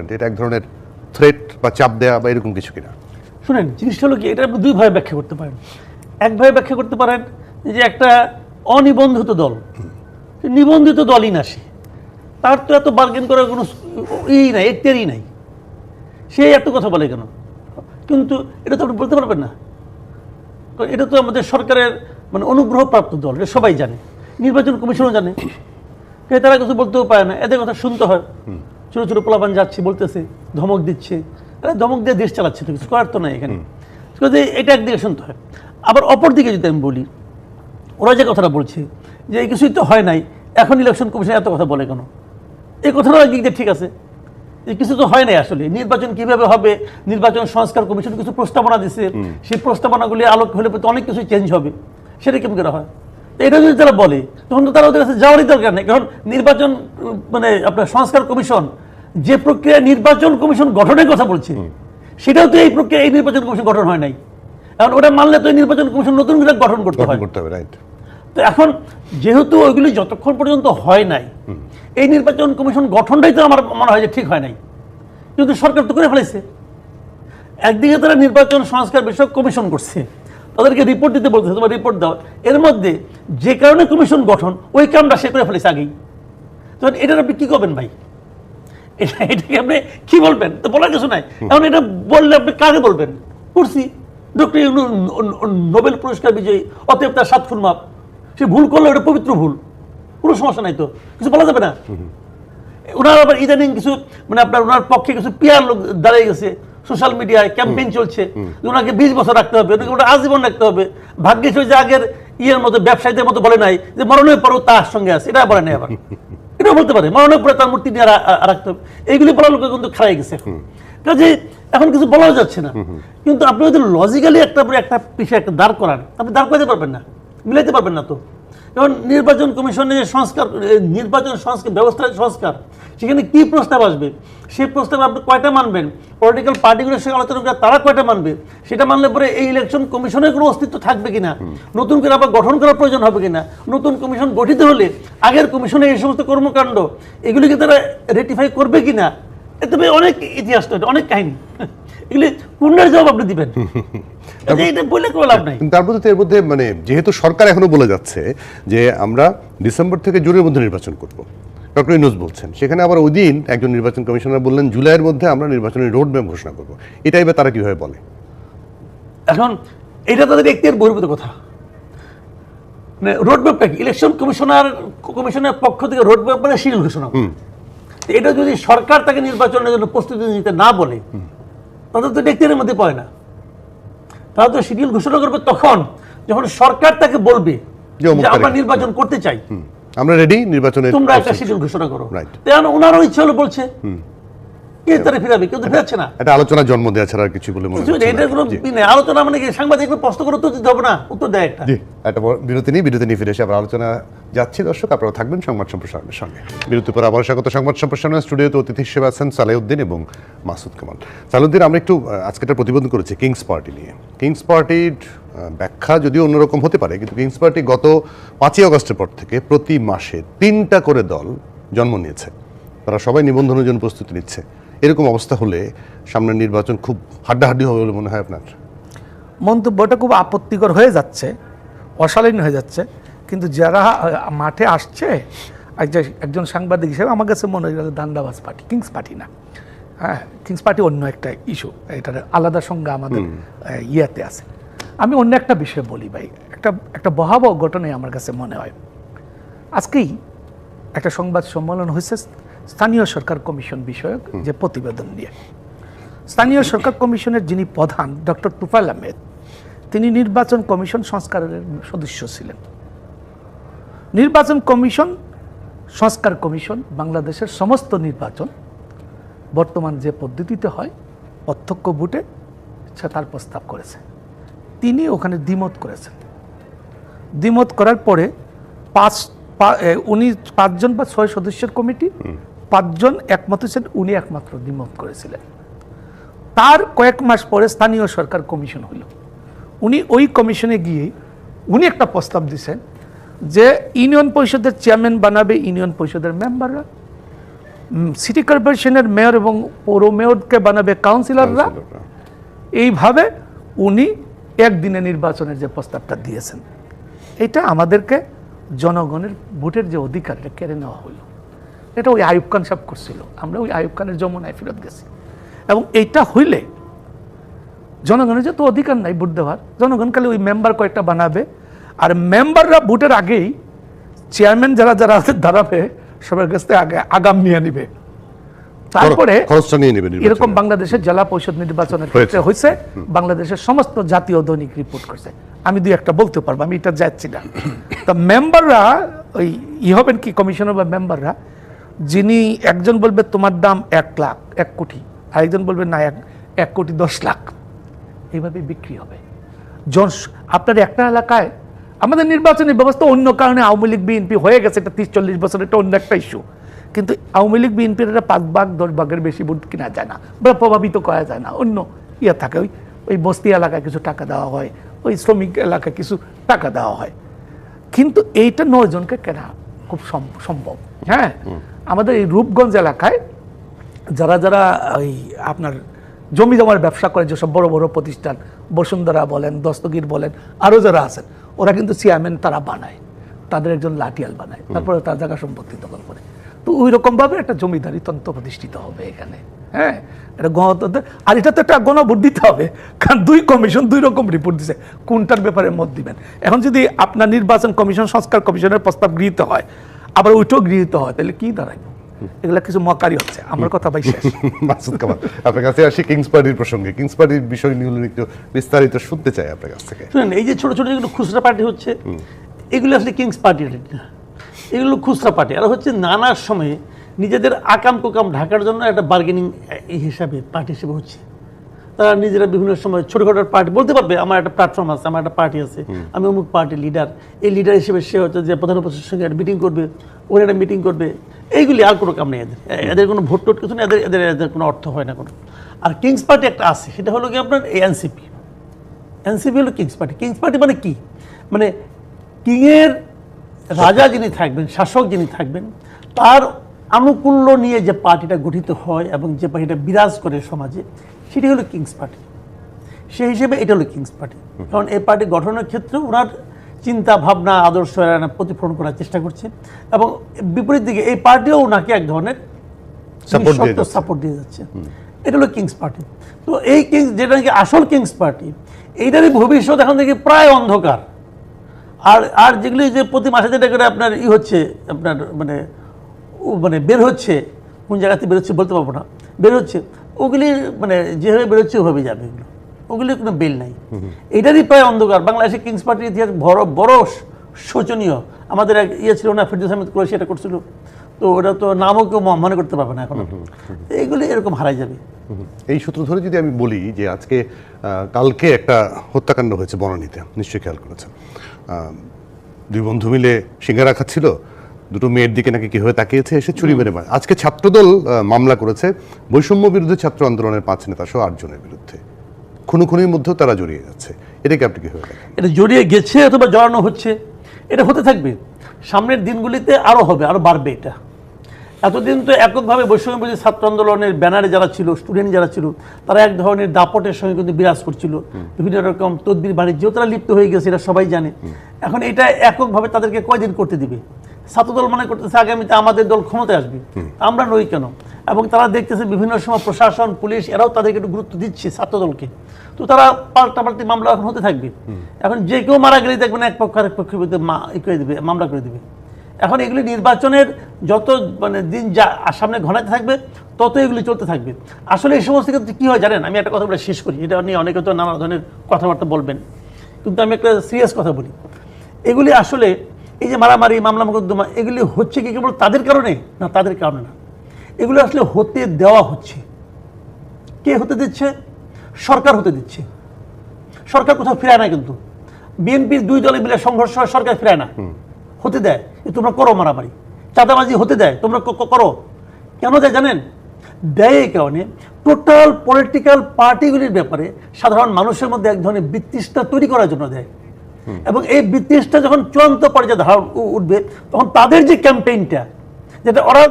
এটা এক ধরনের থ্রেট বা চাপ দেওয়া বা এরকম কিছু কিনা। শুনেন জিনিসটা হলো কি এটা আপনি দুইভাবে ব্যাখ্যা করতে পারেন। একভাবে ব্যাখ্যা করতে পারেন যে একটা অনিবন্ধিত দল নিবন্ধিত দলই না সে। তার তো এত বার্গেন করার কোনো ই নাই এখতিয়ারই নাই। সে এত কথা বলে কেন? কিন্তু এটা তো আপনি বলতে পারবেন না। কারণ এটা তো আমাদের সরকারের মানে অনুগ্রহপ্রাপ্ত দল এটা সবাই জানে। নির্বাচন কমিশনও জানে। তারা কিছু বলতেও পারে না এদের কথা শুনতে হয়। ছোটো ছোটো পোলাপান যাচ্ছে বলতেছে ধমক দিচ্ছে। এরা ধমক দিয়ে দেশ চালাচ্ছে তো কিছু করার তো নাই এখানে। এটা একদিকে শুনতে হয়। আবার অপর দিকে যদি আমি বলি ওরা যে কথাটা বলছে যে এই কিছুই তো হয় নাই এখন ইলেকশন কমিশন এত কথা বলে কেন? এই কথাটা একদিক দিয়ে ঠিক আছে। যে কিছু তো হয় নাই আসলে। নির্বাচন কীভাবে হবে? নির্বাচন সংস্কার কমিশন কিছু প্রস্তাবনা দিছে। সেই প্রস্তাবনাগুলি আলোক হলে পরে অনেক কিছু চেঞ্জ হবে। সেটা কেমন করা হয়? এটা যদি তারা বলে তখন তো তারা ওদের কাছে যাওয়ারই দরকার নেই। কারণ নির্বাচন মানে আপনার সংস্কার কমিশন যে প্রক্রিয়া নির্বাচন কমিশন গঠনের কথা বলছে সেটাও তো এই প্রক্রিয়া এই নির্বাচন কমিশন গঠন হয় নাই। এখন ওটা মানলে তো এই নির্বাচন কমিশন নতুন করে গঠন করতে হয়। করতে হবে রাইট তো এখন যেহেতু ওইগুলি যতক্ষণ পর্যন্ত হয় নাই এই নির্বাচন কমিশন গঠনটাই তো আমার মনে হয় যে ঠিক হয় নাই। কিন্তু সরকার তো করে ফেলেছে। একদিকে তারা নির্বাচন সংস্কার বিষয়ক কমিশন করছে তাদেরকে রিপোর্ট দিতে বলতেছে তোমার রিপোর্ট দাও। এর মধ্যে যে কারণে কমিশন গঠন ওই কামটা সে করে ফেলেছে আগেই। তখন এটার আপনি কী করবেন ভাই? এটা এটাকে আপনি কি বলবেন? তো বলার কিছু নাই। এখন এটা বললে আপনি কাকে বলবেন? করছি ডক্টর নোবেল পুরস্কার বিজয়ী অতএব তার সাত খুন মাপ। সে ভুল করল এটা পবিত্র ভুল। কোনো সমস্যা নাই তো। কিছু বলা যাবে না? ওনার আবার ইদানিং কিছু মানে আপনার ওনার পক্ষে কিছু পিয়ার লোক দাঁড়িয়ে গেছে। সোশ্যাল মিডিয়ায় ক্যাম্পেইন চলছে। ওনাকে বিশ বছর রাখতে হবে। ওনাকে ওটা আজীবন রাখতে হবে। ভাগ্যিস ওই যে আগের ইয়ের মতো ব্যবসায়ীদের মতো বলে নাই যে মরণের পরও তার সঙ্গে আছে। এটা বলে নাই আবার। এটা বলতে পারে মরণের পরে তার মূর্তি নিয়ে রাখতে হবে। এইগুলি বলার লোকে কিন্তু খারাই গেছে এখন। কাজে এখন কিছু বলাও যাচ্ছে না। কিন্তু আপনি যদি লজিক্যালি একটা পরে একটা পিছিয়ে একটা দাঁড় করান আপনি দাঁড় করাতে পারবেন না মিলাইতে পারবেন না তো। কারণ নির্বাচন কমিশনের যে সংস্কার নির্বাচন সংস্কার ব্যবস্থার সংস্কার, সেখানে কি প্রস্তাব আসবে? সেই প্রস্তাব আপনি কয়টা মানবেন? পলিটিক্যাল পার্টিগুলোর সঙ্গে আলোচনা করে তারা কয়টা মানবে? সেটা মানলে পরে এই ইলেকশন কমিশনের কোনো অস্তিত্ব থাকবে কিনা? নতুন করে আবার গঠন করার প্রয়োজন হবে কিনা? নতুন কমিশন গঠিত হলে আগের কমিশনের এই সমস্ত কর্মকাণ্ড, এগুলিকে তারা রেটিফাই করবে কিনা? এতে অনেক ইতিহাস অনেক কাহিনী। এগুলি পূর্ণের জবাব আপনি দিবেন। কাজে এটা বলে কোনো লাভ নাই। কিন্তু তার মধ্যে তো এর মধ্যে মানে যেহেতু সরকার এখনও বলে যাচ্ছে যে আমরা ডিসেম্বর থেকে জুনের মধ্যে নির্বাচন করব। ডক্টর ইনুস বলছেন সেখানে আবার ওই দিন একজন নির্বাচন কমিশনার বললেন জুলাইয়ের মধ্যে আমরা নির্বাচনের রোড ম্যাপ ঘোষণা করব। এটাই বা তারা কীভাবে বলে? এখন এটা তাদের এখতিয়ার বহির্ভূত কথা। মানে রোডম্যাপটা কি? ইলেকশন কমিশনার কমিশনের পক্ষ থেকে রোডম্যাপ মানে শিডিউল ঘোষণা। এটা যদি সরকার তাকে নির্বাচনের জন্য প্রস্তুতি নিতে না বলে তাদের তো ডেক্তারের মধ্যে পড়ে না। তারা তো শিডিউল ঘোষণা করবে তখন যখন সরকার তাকে বলবে যে আমরা নির্বাচন করতে চাই। আমরা রেডি নির্বাচনে তোমরা একটা শিডিউল ঘোষণা করো। ওনারও ইচ্ছে হলো বলছে। কে তারা ফিরাবে? কেউ তো ফিরাচ্ছে না। একটা আলোচনা জন্ম দেওয়া ছাড়া আর কিছু বলে মনে হচ্ছে এটা কোনো জি। আলোচনা মানে কি? সাংবাদিক প্রশ্ন করে দিতে হবে না? উত্তর দেয় একটা। জি একটা বিরতি নিয়ে বিরতি নিয়ে ফিরে এসে আবার আলোচনা যাচ্ছি। দর্শক আপনারা থাকবেন সংবাদ সম্প্রসারণের সঙ্গে। বিরতির পর আবার স্বাগত সংবাদ সম্প্রসারণের স্টুডিওতে অতিথি হিসেবে আছেন সালেউদ্দিন এবং মাসুদ কামাল। সালেউদ্দিন আমরা একটু আজকে একটা প্রতিবেদন করেছি কিংস পার্টি নিয়ে। কিংস পার্টির ব্যাখ্যা যদিও অন্যরকম হতে পারে কিন্তু কিংস পার্টি গত পাঁচই আগস্টের পর থেকে প্রতি মাসে তিনটা করে দল জন্ম নিয়েছে। তারা সবাই নিবন্ধনের জন্য প্রস্তুতি নিচ্ছে। এরকম অবস্থা হলে সামনের নির্বাচন খুব হাড্ডাহাড্ডি হবে বলে মনে হয় আপনার? মন্তব্যটা খুব আপত্তিকর হয়ে যাচ্ছে অশালীন হয়ে যাচ্ছে কিন্তু যারা মাঠে আসছে একজন- একজন সাংবাদিক হিসেবে আমার কাছে মনে হয় দান্দাবাজ পার্টি কিংস পার্টি না। হ্যাঁ কিংস পার্টি অন্য একটা ইস্যু এটার আলাদা সঙ্গে আমাদের ইয়েতে আছে। আমি অন্য একটা বিষয় বলি ভাই একটা একটা ভয়াবহ ঘটনাই আমার কাছে মনে হয়। আজকেই একটা সংবাদ সম্মেলন হয়েছে স্থানীয় সরকার কমিশন বিষয়ক যে প্রতিবেদন নিয়ে। স্থানীয় সরকার কমিশনের যিনি প্রধান ডক্টর তুফাইল আহমেদ তিনি নির্বাচন কমিশন সংস্কারের সদস্য ছিলেন। নির্বাচন কমিশন সংস্কার কমিশন বাংলাদেশের সমস্ত নির্বাচন বর্তমান যে পদ্ধতিতে হয় প্রত্যক্ষ ভোটে সে তার প্রস্তাব করেছে। তিনি ওখানে দ্বিমত করেছেন। দ্বিমত করার পরে পাঁচ উনি পাঁচজন বা ছয় সদস্যের কমিটি পাঁচজন একমত হয়েছেন উনি একমাত্র দ্বিমত করেছিলেন। তার কয়েক মাস পরে স্থানীয় সরকার কমিশন হলো। উনি ওই কমিশনে গিয়ে উনি একটা প্রস্তাব দিছেন যে ইউনিয়ন পরিষদের চেয়ারম্যান বানাবে ইউনিয়ন পরিষদের মেম্বাররা। সিটি কর্পোরেশনের মেয়র এবং পৌর মেয়রকে বানাবে কাউন্সিলররা কাউন্সিলররা। এইভাবে উনি একদিনে নির্বাচনের যে প্রস্তাবটা দিয়েছেন। এটা আমাদেরকে জনগণের ভোটের যে অধিকার এটা কেড়ে নেওয়া হলো। এটা ওই আয়ুব খান সাহেব করছিল। আমরা ওই আয়ুব খানের যমুনায় ফেরত গেছি। এবং এইটা হইলে জনগণের যত অধিকার নাই ভোট দেওয়ার জনগণ খালি ওই মেম্বার কয়েকটা বানাবে। আর মেম্বাররা ভোটের আগেই চেয়ারম্যান যারা যারা দাঁড়াবে সবার কাছ থেকে আগে আগাম নিয়ে নিবে। তারপরে এরকম বাংলাদেশের জেলা পরিষদ নির্বাচনের ক্ষেত্রে হয়েছে। বাংলাদেশের সমস্ত জাতীয় দৈনিক রিপোর্ট করছে। আমি দুই একটা বলতে পারব আমি এটা যাচ্ছি না। তা মেম্বাররা ওই ই হবেন কি কমিশনার বা মেম্বাররা যিনি একজন বলবে তোমার দাম এক লাখ, এক কোটি, আরেকজন বলবে না, এক এক কোটি দশ লাখ। এইভাবে বিক্রি হবে। জন, আপনার একটা এলাকায় আমাদের নির্বাচনী ব্যবস্থা অন্য কারণে আওয়ামী লীগ, বিএনপি হয়ে গেছে, এটা তিরিশ, চল্লিশ বছর, এটা অন্য একটা ইস্যু কিন্তু আওয়ামী লীগ, বিএনপির এটা পাঁচ ভাগ, দশ ভাগের বেশি ভোট কিনা যায় না বা প্রভাবিত করা যায় না। অন্য ইয়ে থাকে, ওই ওই বস্তি এলাকায় কিছু টাকা দেওয়া হয়, ওই শ্রমিক এলাকায় কিছু টাকা দেওয়া হয়। কিন্তু এইটা নয় জনকে কেনা খুব সম- সম্ভব। হ্যাঁ? আমাদের এই রূপগঞ্জ এলাকায় যারা যারা ওই আপনার জমি জমার ব্যবসা করে যেসব বড় বড় প্রতিষ্ঠান বসুন্ধরা বলেন দস্তগীর বলেন আরও যারা আছেন ওরা কিন্তু চেয়ারম্যান তারা বানায়। তাদের একজন লাঠিয়াল বানায়। তারপরে তার জায়গা সম্পত্তি দখল করে। তো ওই রকমভাবে একটা জমিদারি তন্ত্র প্রতিষ্ঠিত হবে এখানে। হ্যাঁ? এটা গণতন্ত্র আর এটা তো একটা গণভোট দিতে হবে। কারণ দুই কমিশন দুই রকম রিপোর্ট দিছে। কোনটার ব্যাপারে মত দিবেন? এখন যদি আপনার নির্বাচন কমিশন সংস্কার কমিশনের প্রস্তাব গৃহীত হয় আবার ওইটাও গৃহীত হয়। তাহলে কি দাঁড়াইব? এগুলা কিছু মকারি হচ্ছে। আমার কথা ভাই শেষ। মাসুদ কামাল আপনার কাছে আসি কিংস পার্টির প্রসঙ্গে। কিংস পার্টির বিষয় নিয়ে একটু বিস্তারিত শুনতে চাই আপনার কাছ থেকে। শুনেন এই যে ছোট ছোট যেগুলো খুচরা পার্টি হচ্ছে এগুলো আসলে কিংস পার্টি না। এগুলো খুচরা পার্টি আর হচ্ছে নানা সময়ে নিজেদের আকাম কুকাম ঢাকার জন্য একটা বার্গেনিং হিসাবে পার্টি হিসেবে হচ্ছে। তারা নিজেরা বিভিন্ন সময় ছোটখাটো পার্টি বলতে পারবে আমার একটা প্ল্যাটফর্ম আছে আমার একটা পার্টি আছে আমি অমুক পার্টি লিডার এই লিডার হিসেবে সে হচ্ছে যে প্রধান উপস্থিতির সঙ্গে একটা মিটিং করবে ওর একটা মিটিং করবে। এইগুলি আর কোনো কাম নেই এদের। এদের কোনো ভোট টোট কিছু নেই এদের এদের এদের কোনো অর্থ হয় না কোনো। আর কিংস পার্টি একটা আছে সেটা হলো কি আপনার এনসিপি এনসিপি হলো কিংস পার্টি কিংস পার্টি মানে কি? মানে কিংয়ের রাজা যিনি থাকবেন শাসক যিনি থাকবেন তার আনুকূল্য নিয়ে যে পার্টিটা গঠিত হয় এবং যে পার্টিটা বিরাজ করে সমাজে সেটি হলো কিংস পার্টি সেই হিসেবে এটা হলো কিংস পার্টি কারণ এই পার্টি গঠনের ক্ষেত্রে ওনার চিন্তা ভাবনা আদর্শ প্রতিফলন করার চেষ্টা করছে এবং বিপরীত দিকে এই পার্টিও ওনাকে এক ধরনের। সাপোর্ট দিয়ে যাচ্ছে। এটা হলো কিংস পার্টি তো এই কিংস যেটা নাকি আসল কিংস পার্টি এইটারই ভবিষ্যৎ এখন থেকে প্রায় অন্ধকার। আর আর যেগুলি যে প্রতি মাসে যেটা করে আপনার ই হচ্ছে আপনার মানে মানে বের হচ্ছে কোন জায়গাতে বেরোচ্ছে বলতে পারব না। বের হচ্ছে ওগুলি মানে যেভাবে বেরোচ্ছে ওভাবে যাবে ওগুলি কোনো বেল নাই। এটারই প্রায় অন্ধকার। বাংলাদেশের কিংস পার্টির ইতিহাস বড় বড় শোচনীয়। আমাদের এক ইয়ে ছিল না ফিরদৌস আহমেদ কুরেশি এটা করছিল। তো ওটা তো নামও কেউ মনে করতে পারবে না এখন। এইগুলি এরকম হারাই যাবে। এই সূত্র ধরে যদি আমি বলি যে আজকে কালকে একটা হত্যাকাণ্ড হয়েছে বনানীতে নিশ্চয়ই খেয়াল করেছেন। দুই বন্ধু মিলে সিঙ্গারা খাচ্ছিল দুটো মেয়ের দিকে নাকি কীভাবে তাকিয়েছে এসে চুরি মেরে মারে। আজকে ছাত্রদল মামলা করেছে বৈষম্য বিরুদ্ধে ছাত্র আন্দোলনের পাঁচ নেতা সহ আটজনের বিরুদ্ধে। খুনোখুনির মধ্যেও তারা জড়িয়ে যাচ্ছে এটাকে আপনি কীভাবে এটা জড়িয়ে গেছে অথবা জড়ানো হচ্ছে এটা হতে থাকবে। সামনের দিনগুলিতে আরও হবে আরও বাড়বে এটা। এতদিন তো এককভাবে বৈষম্য বৈষম্যবিরোধী ছাত্র আন্দোলনের ব্যানারে যারা ছিল স্টুডেন্ট যারা ছিল তারা এক ধরনের দাপটের সঙ্গে কিন্তু বিরাজ করছিল। বিভিন্ন রকম তদবির বাণিজ্যও তারা লিপ্ত হয়ে গেছে এটা সবাই জানে। এখন এটা এককভাবে তাদেরকে কয়দিন করতে দিবে? ছাত্রদল মনে করতেছে আগামীতে আমাদের দল ক্ষমতায় আসবে। আমরা নই কেন? এবং তারা দেখতেছে বিভিন্ন সময় প্রশাসন পুলিশ এরাও তাদেরকে একটু গুরুত্ব দিচ্ছে ছাত্রদলকে। তো তারা পাল্টাপাল্টি মামলা এখন হতে থাকবে। এখন যে কেউ মারা গেলে দেখবেন এক পক্ষ আরেক পক্ষের বিরুদ্ধে করে দেবে মামলা করে দেবে। এখন এগুলি নির্বাচনের যত মানে দিন যা সামনে ঘনাতে থাকবে তত এগুলি চলতে থাকবে। আসলে এই সমস্ত ক্ষেত্রে কী হয় জানেন? আমি একটা কথা বলে শেষ করি এটা নিয়ে অনেকে তো নানা ধরনের কথাবার্তা বলবেন। কিন্তু আমি একটা সিরিয়াস কথা বলি। এগুলি আসলে এই যে মারামারি মামলা মোকদ্দমা এগুলি হচ্ছে কি কেবল তাদের কারণে? না তাদের কারণে না। এগুলো আসলে হতে দেওয়া হচ্ছে। কে হতে দিচ্ছে? সরকার হতে দিচ্ছে। সরকার কোথাও ফিরায় না কিন্তু। বিএনপির দুই দলে মিলে সংঘর্ষ হয় সরকার ফিরায় না। হতে দেয়। তোমরা করো মারামারি। চাঁদাবাজি হতে দেয়। তোমরা করো। কেন দেয় জানেন? দেয় এই কারণে টোটাল পলিটিক্যাল পার্টিগুলির ব্যাপারে সাধারণ মানুষের মধ্যে এক ধরনের বিতৃষ্ণা তৈরি করার জন্য দেয়। এবং এই বিতৃষ্ণা যখন চূড়ান্ত পর্যায়ে ধারণ উঠবে তখন তাদের যে ক্যাম্পেইনটা যেটা ওরা